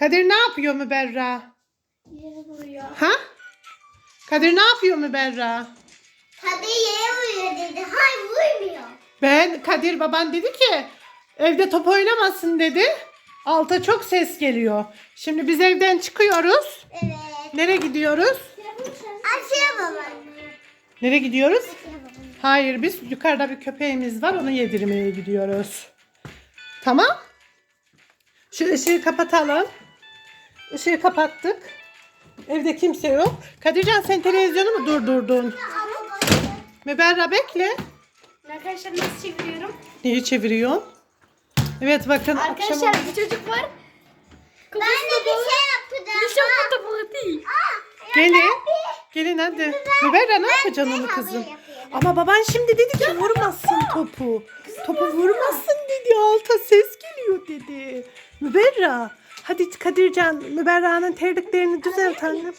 Kadir ne yapıyor Müberra? Yere vuruyor. Ha? Kadir ne yapıyor Müberra? Tabii yere vuruyor dedi. Hayır vurmuyor. Ben Kadir baban dedi ki evde top oynamasın dedi. Alta çok ses geliyor. Şimdi biz evden çıkıyoruz. Evet. Nereye gidiyoruz? Aşağı baba. Nereye gidiyoruz? Hayır biz yukarıda bir köpeğimiz var onu yedirmeye gidiyoruz. Tamam. Şu ışığı kapatalım. Işığı kapattık. Evde kimse yok. Kadircan sen televizyonu mu durdurdun? Müberra bekle. Arkadaşlar nasıl çeviriyorum? Neyi çeviriyorsun? Evet bakın Arkadaşlar akşam bir çocuk var. Ben de bir şey yapacağım. Bir şey değil. gelin. Gelin hadi. Müberra ne yapacaksın onu kızım? Ama baban şimdi dedi ki vurmasın topu. Topu vurmasın dedi. Alta ses geliyor dedi. Müberra. Hadi Kadircan Müberra'nın terliklerini düzelt annem.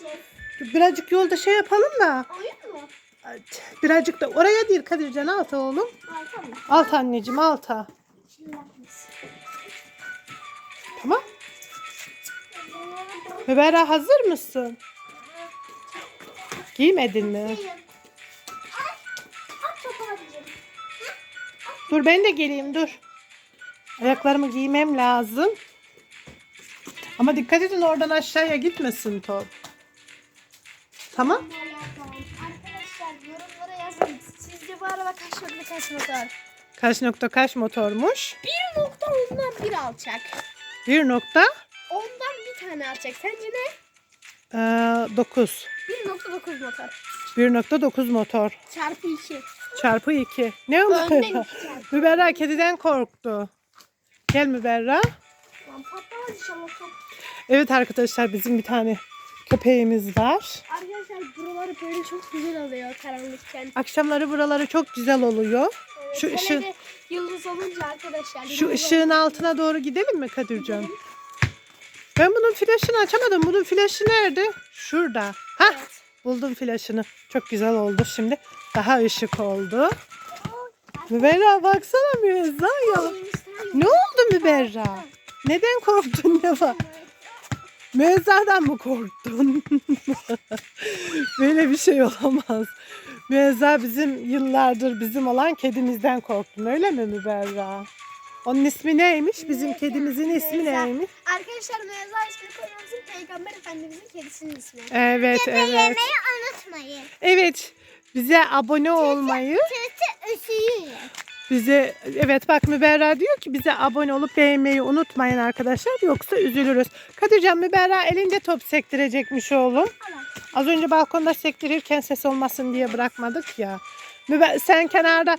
Birazcık yolda şey yapalım da. Oyun mu? Birazcık da oraya değil Kadircan alta oğlum. Alta mı? Alta anneciğim alta. Tamam. Müberra hazır mısın? Giymedin mi? Dur ben de geleyim dur. Ayaklarımı giymem lazım. Ama dikkat edin oradan aşağıya gitmesin top. Tamam. Arkadaşlar yorumlara yazın. Sizce bu araba kaç nokta kaç motor? Kaç nokta kaç motormuş? Bir nokta ondan bir alacak. Bir nokta Ondan bir tane alacak. Sence ne? eee, dokuz. 1.9 motor. 1.9 motor. Çarpı 2. Çarpı 2. Ne oldu? Önden iki çarpı. Müberra kediden korktu. Gel Müberra. Lan patlamaz inşallah top. Evet arkadaşlar bizim bir tane köpeğimiz var. Arkadaşlar buraları böyle çok güzel oluyor karanlıkken. Akşamları buraları çok güzel oluyor. Şu Hele ışığı- de yıldız olunca arkadaşlar. Şu ışığın olunca- altına doğru gidelim mi Kadircan? Ben bunun flaşını açamadım. Bunun flaşı nerede? Şurada. Ha, Evet. buldum flaşını. Çok güzel oldu şimdi. Daha ışık oldu. Müberra baksana Müezza ya. Ne oldu Müberra? Neden korktun ne var? Müezza'dan mı korktun? Böyle bir şey olamaz. Müezza bizim yıllardır bizim olan kedimizden korktun öyle mi Müberra? Onun ismi neymiş? Bizim kedimizin ismi neymiş? Arkadaşlar Mevza ismini koymamızın Peygamber Efendimizin kedisinin ismi. Evet evet. unutmayın. Evet. Bize abone olmayı, Kötü ısıyı. Bize evet bak Müberra diyor ki bize abone olup beğenmeyi unutmayın arkadaşlar yoksa üzülürüz. Kadircan Müberra elinde top sektirecekmiş oğlum. Az önce balkonda sektirirken ses olmasın diye bırakmadık ya. Müber, sen kenarda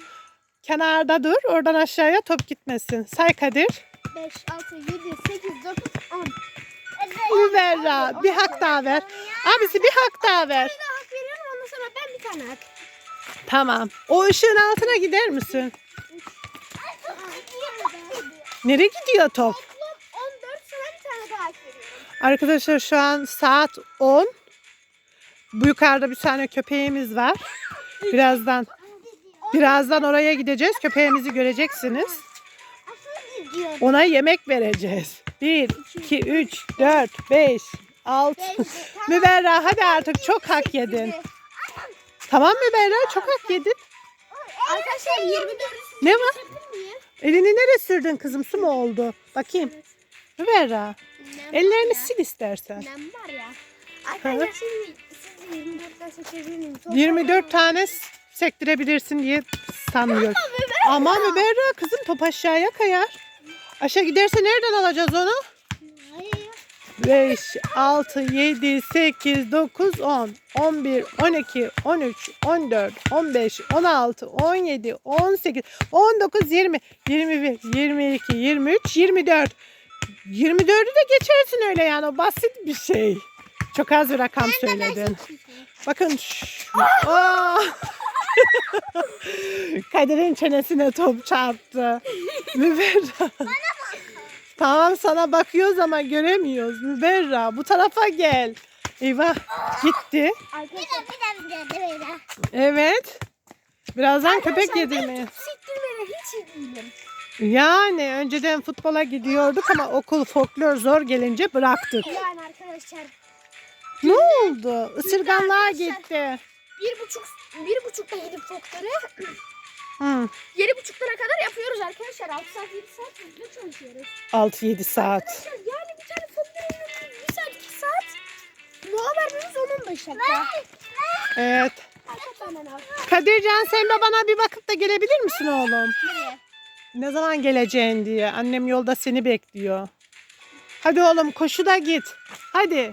kenarda dur. Oradan aşağıya top gitmesin. Say Kadir. 5, 6, 7, 8, 9, 10. Müberra bir hak daha ver. Abisi bir hak daha ver. Bir daha hak veriyorum ondan sonra ben bir tane hak. Tamam. O ışığın altına gider misin? Nereye gidiyor top? Toplam 14 sana bir tane daha hak veriyorum. Arkadaşlar şu an saat 10. Bu yukarıda bir tane köpeğimiz var. Birazdan birazdan oraya gideceğiz. Köpeğimizi göreceksiniz. Ona yemek vereceğiz. 1, 2, 3, 4, 5, 6. Müberra hadi artık çok hak yedin. Tamam Müberra çok hak yedin. Arkadaşlar 24 Ne var? Elini nereye sürdün kızım? Su mu oldu? Bakayım. Müberra. Ellerini sil istersen. Nem var ya. Arkadaşlar şimdi siz de 24 tane seçebilir miyim? Çok 24 tane sektirebilirsin diye sanmıyorum. Ama Müberra kızım top aşağıya kayar. Aşağı giderse nereden alacağız onu? Hayır. 5, 6, 7, 8, 9, 10, 11, 12, 13, 14, 15, 16, 17, 18, 19, 20, 21, 22, 23, 24. 24'ü de geçersin öyle yani o basit bir şey. Çok az bir rakam söyledin. Bakın. Kadir'in çenesine top çarptı. Müberra. Tamam sana bakıyoruz ama göremiyoruz. Müberra bu tarafa gel. Eyvah gitti. Bir bir bir. Evet. Birazdan köpek yedirmeye. top sektirmeye hiç iyi değilim. Yani önceden futbola gidiyorduk ama okul folklor zor gelince bıraktık. Yani arkadaşlar Ne oldu? Isırganlığa gitti. bir buçuk bir buçukta gidip fokları Hı. yedi buçuklara kadar yapıyoruz arkadaşlar. 6 saat 7 saat hızlı çalışıyoruz. 6-7 saat. Arkadaşlar yani bir tane fokları bir saat 2 saat. Mola vermemiz 10-15 dakika. Evet. Kadircan sen de bana bir bakıp da gelebilir misin oğlum? Nereye? Ne zaman geleceğin diye. Annem yolda seni bekliyor. Hadi oğlum koşu da git. Hadi.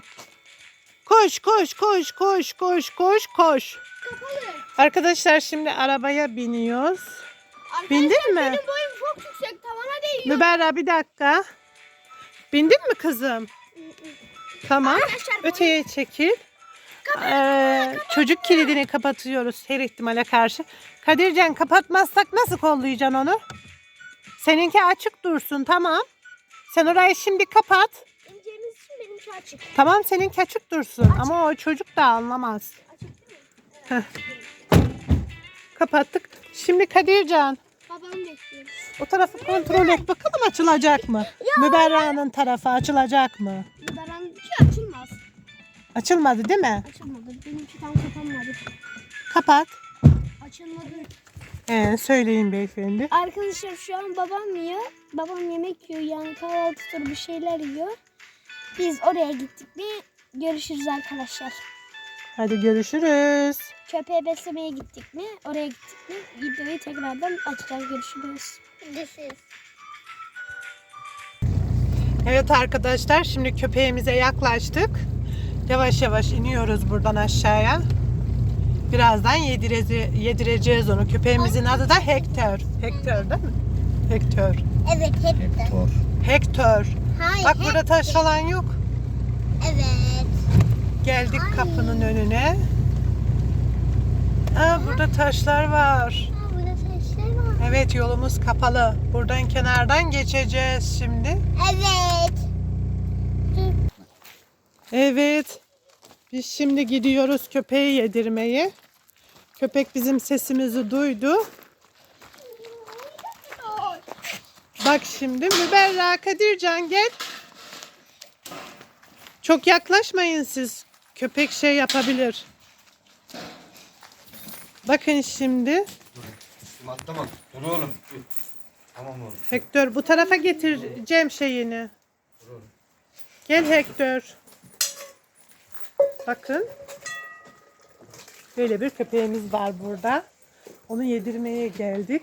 Koş koş koş koş koş koş koş. Kapalı. Arkadaşlar şimdi arabaya biniyoruz. Arkadaşlar Bindin mi? benim boyum çok yüksek tavana değiyor. Müberra bir dakika. Bindin mi kızım? Tamam. Arkadaşlar Öteye çekil. Ee, çocuk kilidini kapatıyoruz her ihtimale karşı. Kadircan kapatmazsak nasıl kollayacaksın onu? Seninki açık dursun tamam. Sen orayı şimdi kapat. İneceğimiz için benimki açık. Tamam seninki açık dursun ama o çocuk da anlamaz. Heh. Kapattık. Şimdi Kadircan Babamı bekliyoruz. o tarafı kontrol et bakalım açılacak mı? Müberra'nın tarafı açılacak mı? Baran'ınki açılmaz. Açılmadı değil mi? Açılmadı. Benimki tam kapanmadı. Kapat. Açılmadı. Ee, söyleyin beyefendi. Arkadaşlar şu an babam yiyor. Babam yemek yiyor yani kahvaltıdır bir şeyler yiyor. Biz oraya gittik mi görüşürüz arkadaşlar. Hadi görüşürüz. Köpeği beslemeye gittik mi oraya gittik mi videoyu tekrardan açacağız görüşürüz. Görüşürüz. Evet arkadaşlar şimdi köpeğimize yaklaştık. Yavaş yavaş iniyoruz buradan aşağıya. Birazdan yedirece, yedireceğiz onu. Köpeğimizin adı da Hector. Hector değil mi? Hector. Evet hep Hector. Hector. Hayır. Bak burada taş falan yok. Evet. Geldik kapının önüne. Aa, burada taşlar var. burada taşlar var. Evet yolumuz kapalı. Buradan kenardan geçeceğiz şimdi. Evet. Evet. Biz şimdi gidiyoruz köpeği yedirmeye. Köpek bizim sesimizi duydu. Bak şimdi Müberra Kadircan gel. Çok yaklaşmayın siz. Köpek şey yapabilir. Bakın şimdi. Üstüme atlama. Dur oğlum. Dur. Tamam oğlum. Hector bu tarafa getireceğim şeyini. Gel Hector. Bakın. Böyle bir köpeğimiz var burada. Onu yedirmeye geldik.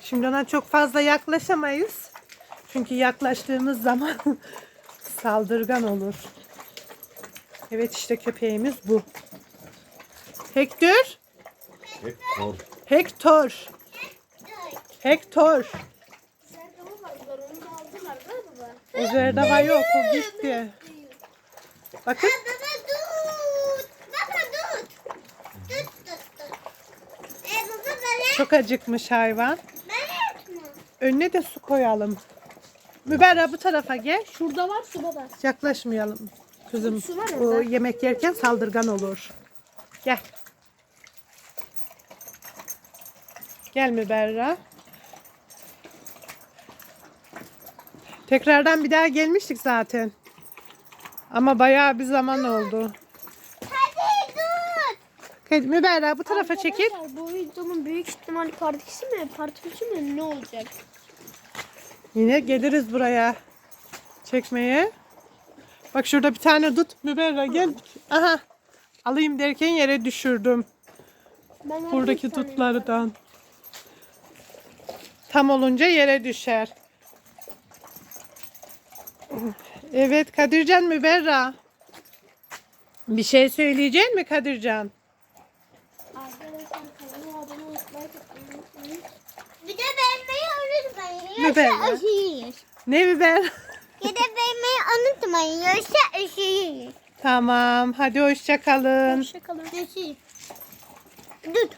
Şimdi ona çok fazla yaklaşamayız. Çünkü yaklaştığımız zaman saldırgan olur. Evet işte köpeğimiz bu. Hector. Hector. Hector. Hector. O zerdava yok o gitti. Bakın Baba dur. Baba dur. Dur dur dur. E baba bana çok acıkmış hayvan. Önüne de su koyalım. Müberra bu tarafa gel. Şurada var su baba. Yaklaşmayalım. Kızım o yemek yerken saldırgan olur. Gel. Gel Müberra. Tekrardan bir daha gelmiştik zaten. Ama bayağı bir zaman oldu. Hadi dur. Hadi Müberra bu tarafa çekil. Arkadaşlar, Bu videonun büyük ihtimalle partisi mi? Partisi mi? Ne olacak? Yine geliriz buraya çekmeye. Bak şurada bir tane tut. Müberra gel. Aha. Alayım derken yere düşürdüm. Ben Buradaki tutlardan. Tam olunca yere düşer. Evet Kadircan Müberra. Bir şey söyleyecek mi Kadircan? Bir de beğenmeyi unutmayın. Üşüyüz. Ne Müber? Bir de beğenmeyi unutmayın. Yoksa üşüyüz. tamam. Hadi hoşça kalın. Hoşçakalın. Dur.